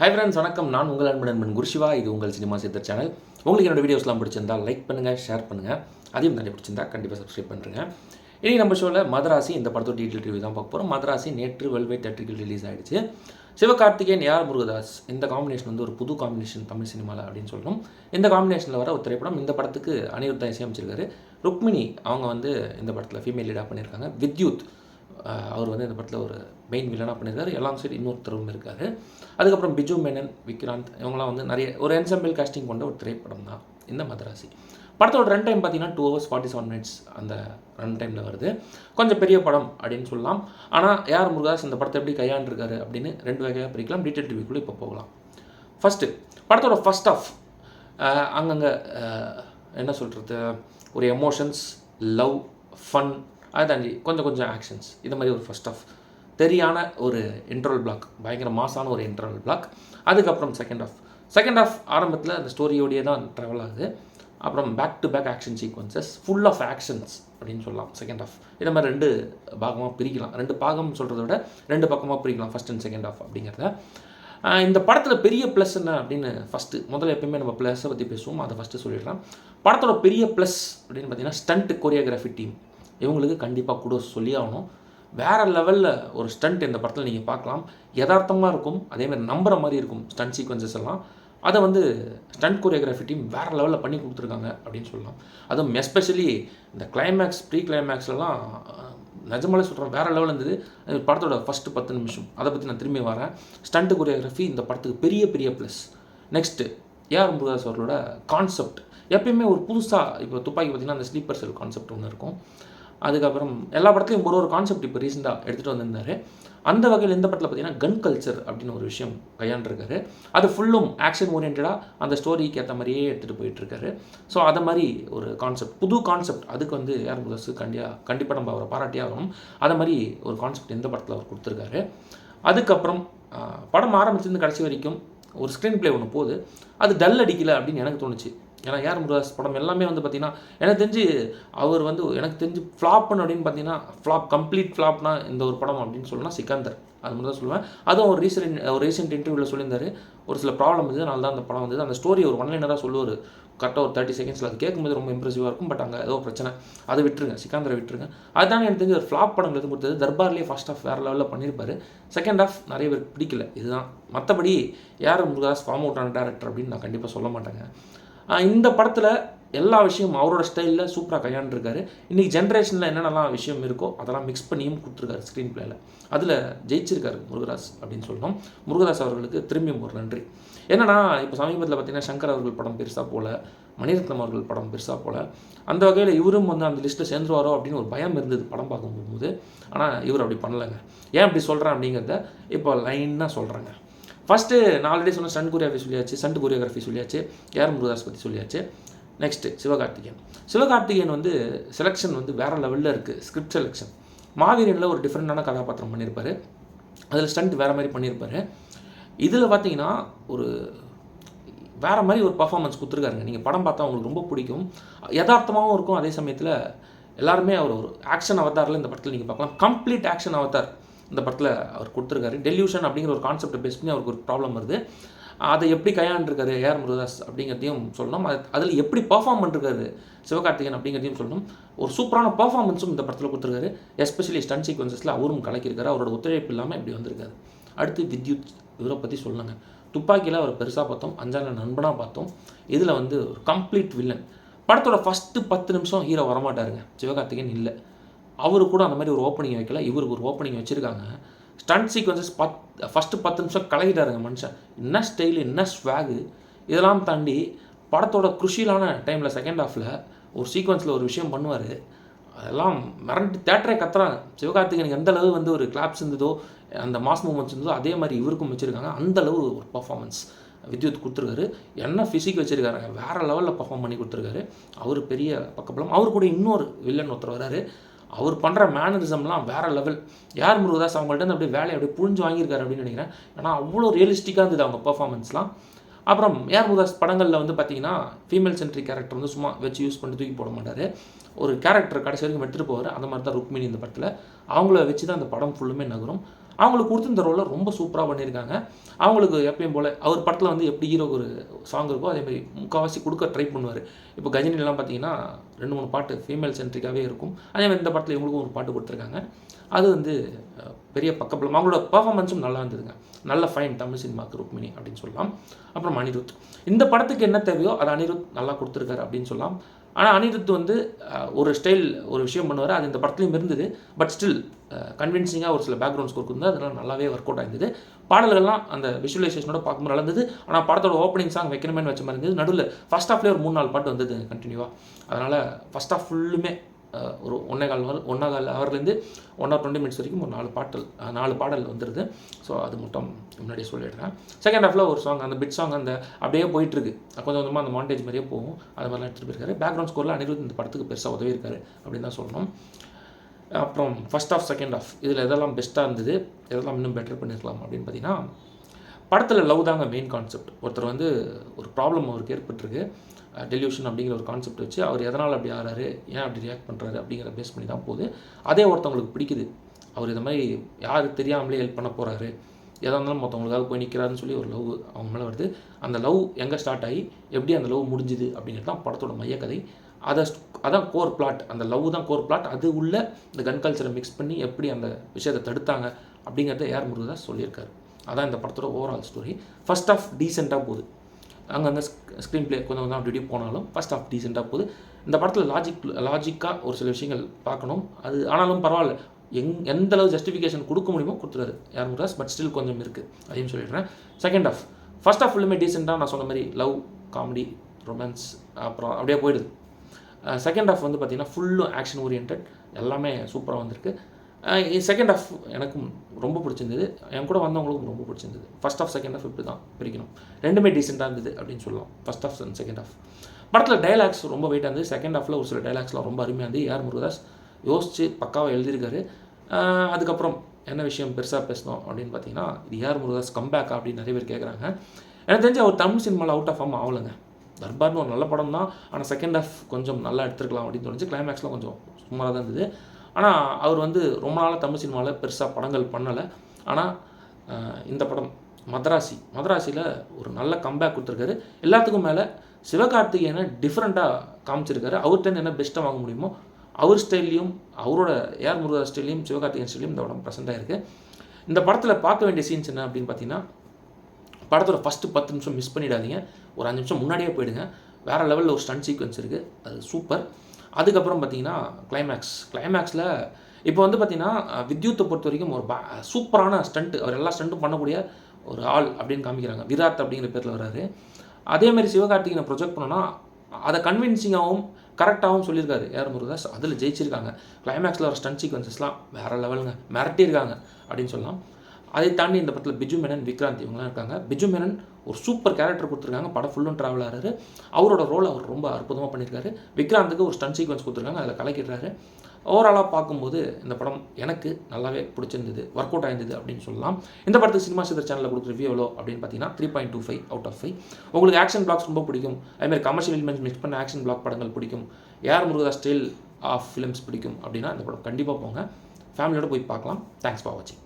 Hi friends வணக்கம். நான் உங்கள் அன்பு நண்பன் குருஷிவா இது உங்கள் சினிமா சித்தர் சேனல். உங்களுக்கு என்னோட வீடியோஸ்லாம் பிடிச்சிருந்தா லைக் பண்ணுங்கள் ஷேர் பண்ணுங்கள் அதையும் தாண்டி பிடிச்சிருந்தா கண்டிப்பாக சப்ஸ்கிரைப் பண்ணுறேங்க இனி நம்ம ஷோவில் மதராசி இந்த படத்தோட டீட்டெயில் ரிவ்யூ தான் பார்க்க போகிறோம் மதராசி நேற்று வெல்வே தேட்டருக்கு ரிலீஸ் ஆயிடுச்சு. Sivakarthikeyan A R Murugadoss? இந்த காம்பினேஷன் வந்து ஒரு புது காம்பினேஷன் தமிழ் சினிமாவில் அப்படின்னு சொல்லணும். இந்த காம்பினேஷனில் வர ஒரு திரைப்படம் இந்த படத்துக்கு அனிருத்தா இசையமைச்சிருக்காரு. ருக்மிணி அவங்க வந்து இந்த படத்தில் ஃபீமேல் லீடாக பண்ணியிருக்காங்க. வித்யுத் அவர் வந்து இந்த படத்தில் ஒரு மெயின் வில்லனாக பண்ணியிருக்காரு. எல்லாம் சைடு இன்னொருத்தரும் இருக்கார் அதுக்கப்புறம் பிஜு மேனன் விக்ராந்த் இவங்கலாம் வந்து நிறைய ஒரு என்சம்பிள் காஸ்டிங் கொண்ட ஒரு திரைப்படம் தான் இந்த மதராசி. படத்தோட ரன் டைம் பார்த்தீங்கன்னா two hours forty seven minutes அந்த ரன் டைமில் வருது. கொஞ்சம் பெரிய படம் அப்படின்னு சொல்லலாம். ஆனால் யார் முருகாஸ் இந்த படத்தை எப்படி கையாண்டிருக்காரு அப்படின்னு ரெண்டு வகையாக பிரிக்கலாம். டீட்டெயில் டிவிக்குள்ளே இப்போ போகலாம். ஃபஸ்ட்டு படத்தோட ஃபஸ்ட் ஆஃப் அங்கங்கே என்ன சொல்கிறது ஒரு எமோஷன்ஸ் லவ் ஃபன் அதை தாண்டி கொஞ்சம் கொஞ்சம் ஆக்ஷன்ஸ் இது மாதிரி ஒரு ஃபஸ்ட் ஆஃப் தெரியான ஒரு இன்டர்வல் பிளாக் பயங்கர மாசான ஒரு இன்டர்வல் பிளாக் அதுக்கப்புறம் செகண்ட் ஆஃப் செகண்ட் ஆஃப் ஆரம்பத்தில் அந்த ஸ்டோரியோடையே தான் ட்ராவல் ஆகுது. அப்புறம் back to back action sequences full of actions அப்படின்னு சொல்லலாம் செகண்ட் ஆஃப் இதை மாதிரி ரெண்டு பாகமாக பிரிக்கலாம். ரெண்டு பாகம் சொல்கிறத விட ரெண்டு பக்கமாக பிரிக்கலாம் ஃபஸ்ட் அண்ட் செகண்ட் ஆஃப் அப்படிங்கிறத. இந்த படத்தில் பெரிய ப்ளஸ் என்ன அப்படின்னு ஃபஸ்ட்டு முதல்ல எப்பயுமே நம்ம ப்ளஸை பற்றி பேசுவோம். அதை ஃபஸ்ட்டு சொல்லிடலாம். படத்தோட பெரிய ப்ளஸ் அப்படின்னு பார்த்தீங்கன்னா ஸ்டண்ட் கொரியோகிராஃபி டீம் இவங்களுக்கு கண்டிப்பாக கூட சொல்லி ஆகணும். வேறு லெவலில் ஒரு ஸ்டண்ட் இந்த படத்தில் நீங்கள் பார்க்கலாம். யதார்த்தமாக இருக்கும். அதேமாதிரி நம்புற மாதிரி இருக்கும் ஸ்டண்ட் சீக்வன்சஸ் எல்லாம். அதை வந்து ஸ்டண்ட் கொரியோகிராஃபி டீம் வேறு லெவலில் பண்ணி கொடுத்துருக்காங்க அப்படின்னு சொல்லலாம். அதுவும் எஸ்பெஷலி இந்த கிளைமேக்ஸ் ப்ரீ கிளைமேக்ஸ்லாம் நிஜமாலே சொல்கிறேன் வேறு லெவலில் இருந்தது. படத்தோட ஃபஸ்ட்டு பத்து நிமிஷம். அதை பற்றி நான் திரும்பி வரேன். ஸ்டண்ட் கொரியோகிராஃபி இந்த படத்துக்கு பெரிய பெரிய ப்ளஸ் நெக்ஸ்ட்டு ஏஆர் முருகதாஸ் அவர்களோட கான்செப்ட் எப்பயுமே ஒரு புதுசாக இப்போ துப்பாக்கி பார்த்தீங்கன்னா அந்த ஸ்லீப்பர் செல் கான்செப்ட் ஒன்று இருக்கும். அதுக்கப்புறம் எல்லா படத்துலையும் ஒரு ஒரு கான்செப்ட் இப்போ ரீசெண்டாக எடுத்துகிட்டு வந்திருந்தாரு. அந்த வகையில் இந்த படத்தில் பார்த்தீங்கன்னா கன் கல்ச்சர் அப்படின்னு ஒரு விஷயம் கையாண்டுருக்காரு. அது ஃபுல்லும் ஆக்ஷன் ஓரியன்டாக அந்த ஸ்டோரிக்கு ஏற்ற மாதிரியே எடுத்துகிட்டு போயிட்டுருக்காரு. ஸோ அதை மாதிரி ஒரு கான்செப்ட் புது கான்செப்ட் அதுக்கு வந்து ஏர் முருகஸ் கண்டியாக கண்டிப்பாக நம்ம அவரை பாராட்டியே ஆகணும். அதை மாதிரி ஒரு கான்செப்ட் இந்த படத்தில் அவர் கொடுத்துருக்காரு. அதுக்கப்புறம் படம் ஆரம்பிச்சிருந்து கடைசி வரைக்கும் ஒரு ஸ்க்ரீன் பிளே ஒன்று போகுது. அது டல் அடிக்கலை அப்படின்னு எனக்கு தோணுச்சு. ஏன்னா ஏஆர் முருகாஸ் படம் எல்லாமே வந்து பார்த்தீங்கன்னா எனக்கு தெரிஞ்சு அவர் வந்து எனக்கு தெரிஞ்சு ஃப்ளாப்னு அப்படின்னு பார்த்தீங்கன்னா ஃப்ளாப் கம்ப்ளீட் ஃப்ளாப்னா இந்த ஒரு படம் அப்படின்னு சொல்லணும்னா சிக்கந்தர். அது மட்டும் தான் சொல்லுவேன். அதுவும் ஒரு ரீசெண்ட் ஒரு ரீசெண்ட் இன்டர்வியூவில் சொல்லியிருந்தாரு. ஒரு சில ப்ராப்ளம் இருந்தது அதனால தான் அந்த படம் வந்தது. அந்த ஸ்டோரி ஒரு ஒன்லைனராக சொல்லுவார். கரெக்டாக ஒரு தேர்ட்டி செகண்ட்ஸில் அது கேட்கும்போது ரொம்ப இம்ப்ரெசிவாக இருக்கும். பட் அங்கே ஏதோ பிரச்சனை. அதை விட்டுருங்க. சிக்காந்தரை விட்டுருங்க. அதுதான் எனக்கு தெரிஞ்ச ஒரு ஃப்ளாப் படங்கள் எதுவும் கொடுத்தது. தர்பார்லேயே ஃபர்ஸ்ட் ஆஃப் வேறு லெவலில் பண்ணியிருப்பாரு. செகண்ட் ஆஃப் நிறைய பேர் பிடிக்கல. இதுதான். மற்றபடி யார் முருகாஸ் ஃபார்ம் அவுட் ஆன டேரக்டர் அப்படின்னு நான் கண்டிப்பாக சொல்ல மாட்டேங்க. இந்த படத்தில் எல்லா விஷயமும் அவரோட ஸ்டைலில் சூப்பராக கையாண்டுருக்காரு. இன்றைக்கி ஜென்ரேஷனில் என்னென்னலாம் விஷயம் இருக்கோ அதெல்லாம் மிக்ஸ் பண்ணியும் கொடுத்துருக்காரு ஸ்க்ரீன் பிளேயில் அதில் ஜெயிச்சிருக்காரு முருகதாஸ் அப்படின்னு சொல்லணும். முருகதாஸ் அவர்களுக்கு திரும்பியும் ஒரு நன்றி. என்னன்னா இப்போ சமீபத்தில் பார்த்திங்கன்னா சங்கர் அவர்கள் படம் பெருசாக போல மணிரத்னம் அவர்கள் படம் பெருசாக போல அந்த வகையில் இவரும் வந்து அந்த லிஸ்ட்டில் சேர்ந்துருவாரோ அப்படின்னு ஒரு பயம் இருந்தது படம் பார்க்கும் போகும்போது ஆனால் இவர் அப்படி பண்ணலைங்க. ஏன் அப்படி சொல்கிறேன் அப்படிங்கிறத இப்போ லைனாக சொல்கிறேங்க ஃபஸ்ட்டு நான் ஆல்ரெடி சொன்ன ஸ்டண்ட் கொரியோகிராஃபி சொல்லியாச்சு ஸ்டண்ட் கொரியோகிராஃபி சொல்லியாச்சு ஏஆர் முருகதாஸ் பற்றி சொல்லியாச்சு. நெக்ஸ்ட்டு சிவகார்த்திகேயன். சிவகார்த்திகேயன் வந்து செலெக்ஷன் வந்து வேறு லெவலில் இருக்குது ஸ்கிரிப்ட் செலெக்ஷன் மாவீரனில் ஒரு டிஃப்ரெண்டான கதாபாத்திரம் பண்ணியிருப்பாரு அதில் ஸ்டண்ட் வேறு மாதிரி பண்ணியிருப்பாரு இதில் பார்த்தீங்கன்னா ஒரு வேறு மாதிரி ஒரு பர்ஃபார்மன்ஸ் கொடுத்துருக்காருங்க. நீங்கள் படம் பார்த்தா உங்களுக்கு ரொம்ப பிடிக்கும். யதார்த்தமாகவும் இருக்கும். அதே சமயத்தில் எல்லாருமே அவர் ஒரு ஆக்ஷன் அவதாரில் இந்த படத்தில் நீங்கள் பார்க்கலாம். கம்ப்ளீட் ஆக்ஷன் அவதார் இந்த படத்தில் அவர் கொடுத்துருக்காரு. டெல்யூஷன் அப்படிங்கிற ஒரு கான்செப்டை பேஸ் பண்ணி அவருக்கு ஒரு ப்ராப்ளம் வருது. அதை எப்படி கையாண்டிருக்காரு ஏஆர் முருகதாஸ் அப்படிங்கிறதையும் சொல்லணும். அது அதில் எப்படி பர்ஃபார்ம் பண்ணிருக்காரு சிவகார்த்திகேயன் அப்படிங்கிறதையும் சொல்லணும். ஒரு சூப்பரான பர்ஃபார்மன்ஸும் இந்த படத்தில் கொடுத்துருக்காரு. எஸ்பெஷலி ஸ்டன் சீக்வன்சஸில் அவரும் கலக்கியிருக்காரு. அவரோட ஒத்துழைப்பு இல்லாமல் இப்படி வந்திருக்காரு. அடுத்து வித்யுத் இவரை பற்றி சொல்லுங்க. துப்பாக்கியில் அவர் பெருசாக பார்த்தோம். அஞ்சால நண்பனாக பார்த்தோம். இதில் வந்து ஒரு கம்ப்ளீட் வில்லன் படத்தோட ஃபஸ்ட்டு பத்து நிமிஷம் ஹீரோ வரமாட்டாருங்க. சிவகார்த்திகேயன் இல்லை. அவரு கூட அந்த மாதிரி ஒரு ஓப்பனிங் வைக்கல. இவருக்கு ஒரு ஓப்பனிங் வச்சுருக்காங்க. ஸ்டண்ட் சீக்வன்சஸ் பத் ஃபஸ்ட்டு பத்து நிமிஷம் கலகிட்டாருங்க மனுஷன். என்ன ஸ்டைலு என்ன ஸ்வாகு இதெல்லாம் தாண்டி படத்தோட குருஷியலான டைமில் செகண்ட் ஹாஃபில் ஒரு சீக்வன்ஸில் ஒரு விஷயம் பண்ணுவார். அதெல்லாம் மிரண்டு தேட்டரே கத்துறாங்க. சிவகார்த்திகேயனுக்கு எந்த அளவு வந்து ஒரு கிளாப்ஸ் இருந்ததோ அந்த மாஸ் மூமெண்ட்ஸ் இருந்ததோ அதே மாதிரி இவருக்கும் வச்சுருக்காங்க. அந்த அளவு ஒரு பர்ஃபார்மன்ஸ் வித்யுத் கொடுத்துருக்காரு. என்ன ஃபிசிக் வச்சுருக்காருங்க வேறு லெவலில் பர்ஃபார்ம் பண்ணி கொடுத்துருக்காரு. அவர் பெரிய பக்கப்பலம் அவர் கூட இன்னொரு வில்லன் ஒருத்தர் வராரு. அவர் பண்ணுற மேனரிசம்லாம் வேறு லெவல் யார் முருகதாஸ் அவங்கள்ட்ட இருந்து அப்படியே வேலையை அப்படியே புழிஞ்சு வாங்கியிருக்காரு அப்படின்னு நினைக்கிறேன். ஏன்னா அவ்வளோ ரியலிஸ்டிக்காக இருந்தது அவங்க பர்ஃபார்மன்ஸ்லாம் அப்புறம் ஏஆர் முருகதாஸ் படங்களில் வந்து பார்த்தீங்கன்னா ஃபீமேல் சென்ட்ரி கேரக்டர் வந்து சும்மா வச்சு யூஸ் பண்ணி தூக்கி போட மாட்டார். ஒரு கேரக்டர் கடைசி வரைக்கும் எடுத்துகிட்டு போவார். அந்த மாதிரி தான் ருக்மிணி இந்த படத்தில். அவங்கள வச்சு தான் அந்த படம் ஃபுல்லுமே நகரும். அவங்களுக்கு கொடுத்துருந்த ரோலை ரொம்ப சூப்பராக பண்ணியிருக்காங்க. அவங்களுக்கு எப்பயும் போல் அவர் படத்தில் வந்து எப்படி ஹீரோ ஒரு சாங் இருக்கோ அதே மாதிரி முக்கால்வாசி கொடுக்க ட்ரை பண்ணுவார். இப்போ கஜினிலாம் பார்த்தீங்கன்னா ரெண்டு மூணு பாட்டு ஃபீமேல் சென்ட்ரிக்காகவே இருக்கும். அதே மாதிரி இந்த படத்தில் இவங்களுக்கும் ஒரு பாட்டு கொடுத்துருக்காங்க. அது வந்து பெரிய பக்கப்பலம் அவங்களோட பர்ஃபாமன்ஸும் நல்லா இருந்ததுங்க. நல்ல ஃபைன் தமிழ் சினிமாக்கு ருக்மிணி அப்படின்னு சொல்லலாம். அப்புறம் அனிருத். இந்த படத்துக்கு என்ன தேவையோ அதை அனிருத் நல்லா கொடுத்துருக்காரு அப்படின்னு சொல்லலாம். ஆனால் அனிருத் வந்து ஒரு ஸ்டைல் ஒரு விஷயம் பண்ணுவார். அது இந்த படத்துலையும் இருந்தது. பட் ஸ்டில் கன்வின்சிங்காக ஒரு சில பேக்ரவுண்ட் ஸ்கோர் கொடுத்து அதெல்லாம் நல்லாவே ஒர்க் அவுட் ஆயிருந்தது. பாடல்கள்லாம் அந்த விஷுவலைசேஷனோட பார்க்கும்போது நடந்தது இருந்தது ஆனால் படத்தோட ஓப்பனிங் சாங் வைக்கணுமே வச்ச மாதிரி இருந்தது. நடுவில் ஃபஸ்ட் ஹாஃப்லேயே ஒரு மூணு நாலு பாட்டு வந்தது கண்டினியூவாக அதனால் ஃபஸ்ட் ஹாஃப் ஃபுல்லுமே ஒரு ஒன்றே கால் ஹவர் ஒன்றா கால் ஹவர்லேருந்து ஒன் ஹவர் டுவெண்ட்டி மினிட்ஸ் வரைக்கும் ஒரு நாலு பாட்டல் நாலு பாடல் வந்துடுது ஸோ அது மட்டும் முன்னாடியே சொல்லிடுறேன். செகண்ட் ஹாஃபில் ஒரு சாங் அந்த பிட் சாங் அந்த அப்படியே போயிட்டுருக்கு. கொஞ்சம் கொஞ்சமாக அந்த மாண்டேஜ் மாதிரியே போகும். அது மாதிரிலாம் எடுத்துகிட்டு போயிருக்காரு. பேக்ரவுண்ட் ஸ்கோரில் அனிருத் இந்த படத்துக்கு பெருசாக உதவி இருக்காரு அப்படின்னு தான் சொல்லணும். அப்புறம் ஃபர்ஸ்ட் ஆஃப் செகண்ட் ஆஃப் இதில் எதெல்லாம் பெஸ்ட்டாக இருந்தது எதெல்லாம் இன்னும் பெட்டர் பண்ணியிருக்கலாம் அப்படின்னு பார்த்தீங்கன்னா படத்தில் லவ் தாங்க மெயின் கான்செப்ட் ஒருத்தர் வந்து ஒரு ப்ராப்ளம் அவருக்கு ஏற்பட்டிருக்கு. டெலியூஷன் அப்படிங்கிற ஒரு கான்செப்ட் வச்சு அவர் எதனால் அப்படி ஆறாரு ஏன் அப்படி ரியாக்ட் பண்ணுறாரு அப்படிங்கிற பேஸ் பண்ணி தான் போகுது. அதே ஒருத்தவங்களுக்கு பிடிக்குது. அவர் இது மாதிரி யார் தெரியாமலே ஹெல்ப் பண்ண போகிறாரு எதாக இருந்தாலும் மற்றவங்களுக்காக போய் நிற்கிறாருன்னு சொல்லி ஒரு லவ் அவங்க மேலே வருது. அந்த லவ் எங்கே ஸ்டார்ட் ஆகி எப்படி அந்த லவ் முடிஞ்சுது அப்படிங்கிறது தான் படத்தோட மையக்கதை. அதை அதான் கோர் பிளாட் அந்த லவ் தான் கோர் பிளாட் அது உள்ள இந்த கன் கல்ச்சரை மிக்ஸ் பண்ணி எப்படி அந்த விஷயத்தை தடுத்தாங்க அப்படிங்கிறத ஏஆர் முருகதாஸ் சொல்லியிருக்காரு. அதான் இந்த படத்தோட ஓவரால் ஸ்டோரி ஃபர்ஸ்ட் ஆஃப் டீசெண்டாக போகுது. அங்கங்கே ஸ்க்ரீன் பிளே கொஞ்சம் கொஞ்சம் அப்படி இப்படி போனாலும் ஃபர்ஸ்ட் ஆஃப் டீசெண்டாக போகுது. இந்த படத்தில் லாஜிக் லாஜிக்காக ஒரு சில விஷயங்கள் பார்க்கணும். அது ஆனாலும் பரவாயில்ல. எங் எந்த அளவு ஜஸ்டிஃபிகேஷன் கொடுக்க முடியுமோ கொடுத்துறாரு யார் முருகாஸ் பட் ஸ்டில் கொஞ்சம் இருக்குது அதையும் சொல்லிடுறேன். செகண்ட் ஆஃப் ஃபர்ஸ்ட் ஆஃப் ஃபுல்லுமே டீசெண்டாக நான் சொன்ன மாதிரி லவ் காமெடி ரொமான்ஸ் அப்புறம் அப்படியே போயிடுது. செகண்ட் ஹாஃப் வந்து பார்த்திங்கன்னா ஃபுல்லும் ஆக்ஷன் ஓரியன்ட் எல்லாமே சூப்பராக வந்திருக்கு. செகண்ட் ஹாஃப் எனக்கும் ரொம்ப பிடிச்சிருந்தது. என் கூட வந்தவங்களுக்கும் ரொம்ப பிடிச்சிருந்தது. ஃபர்ஸ்ட் ஆஃப் செகண்ட் ஹாஃப் இப்படி தான் பிரிக்கணும். ரெண்டுமே டீசெண்டாக இருந்தது அப்படின்னு சொல்லலாம். First half and second half படத்தில் டைலாக்ஸ் ரொம்ப வெயிட்டாக இருந்தது. செகண்ட் ஹாஃபில் ஒரு சில டைலாக்ஸ்லாம் ரொம்ப அருமையாக இருந்து ஏஆர் முருகதாஸ் யோசித்து பக்காவாக எழுதியிருக்காரு. அதுக்கப்புறம் என்ன விஷயம் பெருசாக பேசணும் அப்படின்னு பார்த்தீங்கன்னா இது ஏஆர் முருகதாஸ் கம்பேக்கா அப்படின்னு நிறைய பேர் கேட்குறாங்க எனக்கு தெரிஞ்சு அவர் தமிழ் சினிமாவில் அவுட் ஆஃப் ஃபார்ம் ஆகலைங்க. தர்பார்னு ஒரு நல்ல படம் தான் ஆனால் செகண்ட் ஹாஃப் கொஞ்சம் நல்லா எடுத்துருக்கலாம் அப்படின்னு தோணுச்சு. கிளைமேக்ஸ்லாம் கொஞ்சம் சுமாராக தான் இருந்தது. ஆனால் அவர் வந்து ரொம்ப நாளாக தமிழ் சினிமாவில் பெருசாக படங்கள் பண்ணலை. ஆனால் இந்த படம் மதராசி மதராசியில் ஒரு நல்ல கம்பேக் கொடுத்துருக்காரு. எல்லாத்துக்கும் மேலே சிவகார்த்திகேயனை டிஃப்ரெண்ட்டாக காமிச்சிருக்காரு. அவர்கிட்ட என்ன பெஸ்ட்டாக வாங்க முடியுமோ அவர் ஸ்டைல்லையும் அவரோட ஏஆர் முருகா ஸ்டைலையும் சிவகார்த்திகேயன் ஸ்டைலையும் இந்த படம் ப்ரெசென்ட் இருக்குது இந்த படத்தில் பார்க்க வேண்டிய சீன்ஸ் என்ன அப்படின்னு பார்த்தீங்கன்னா படத்தோட ஃபஸ்ட்டு பத்து நிமிஷம் மிஸ் பண்ணிடாதீங்க. ஒரு அஞ்சு நிமிஷம் முன்னாடியே போயிடுங்க. வேறு லெவலில் ஒரு ஸ்டன் சீக்வன்ஸ் இருக்குது அது சூப்பர் அதுக்கப்புறம் பார்த்தீங்கன்னா கிளைமேக்ஸ் கிளைமேக்ஸில் இப்போ வந்து பார்த்தீங்கன்னா வித்யூத்தை வித்யுத்தை பொறுத்த வரைக்கும் ஒரு சூப்பரான ஸ்டண்ட் அவர் எல்லா ஸ்டண்ட்டும் பண்ணக்கூடிய ஒரு ஆள் அப்படின்னு காமிக்கிறாங்க. விராத் அப்படிங்கிற பேரில் வராரு அதேமாதிரி சிவகார்த்திகனை ப்ரொஜெக்ட் பண்ணோன்னா அதை கன்வின்சிங்காகவும் கரெக்டாகவும் சொல்லியிருக்காரு. ஏர் முருகதாஸ் அதில் ஜெயிச்சிருக்காங்க. கிளைமேக்ஸில் வர ஸ்டன் சீக்வன்சஸ்லாம் வேறு லெவலுங்க மிரட்டியிருக்காங்க அப்படின்னு சொல்லலாம். அதை தாண்டி இந்த படத்தில் பிஜு மேனன் விக்ராந்த் இவங்களாம் இருக்காங்க. பிஜு மேனன் ஒரு சூப்பர் கேரக்டர் கொடுத்துருக்காங்க. படம் ஃபுல்லும் ட்ராவல் ஆகிறாரு அவரோட ரோல் அவர் ரொம்ப அற்புதமாக பண்ணியிருக்காரு. விக்ராந்துக்கு ஒரு ஸ்டன் சீக்வன்ஸ் கொடுத்துருக்காங்க. அதில் கலக்கிடுறாரு. ஓவராலாக பார்க்கும்போது இந்த படம் எனக்கு நல்லாவே பிடிச்சிருந்தது. ஒர்க் அவுட் ஆயிருந்தது அப்படின்னு சொல்லலாம். இந்த படத்துக்கு சினிமா சிதர் சேனலில் கொடுக்குற ரிவ்யூ எவ்வளோ அப்படின்னு பார்த்தீங்கன்னா three point two five out of five உங்களுக்கு ஆக்ஷன் பிளாக்ஸ் ரொம்ப பிடிக்கும். அதேமாதிரி கமர்ஷியல் எலிமெண்ட்ஸ் மிக்ஸ் பண்ண ஆக்ஷன் பிளாக் படங்கள் பிடிக்கும். யார் முருகதா ஸ்டைல் ஆஃப் ஃபிலிம்ஸ் பிடிக்கும் அப்படின்னா இந்த படம் கண்டிப்பாக போங்க. ஃபேமிலியோட போய் பார்க்கலாம். தேங்க்ஸ் ஃபார் வாட்சிங்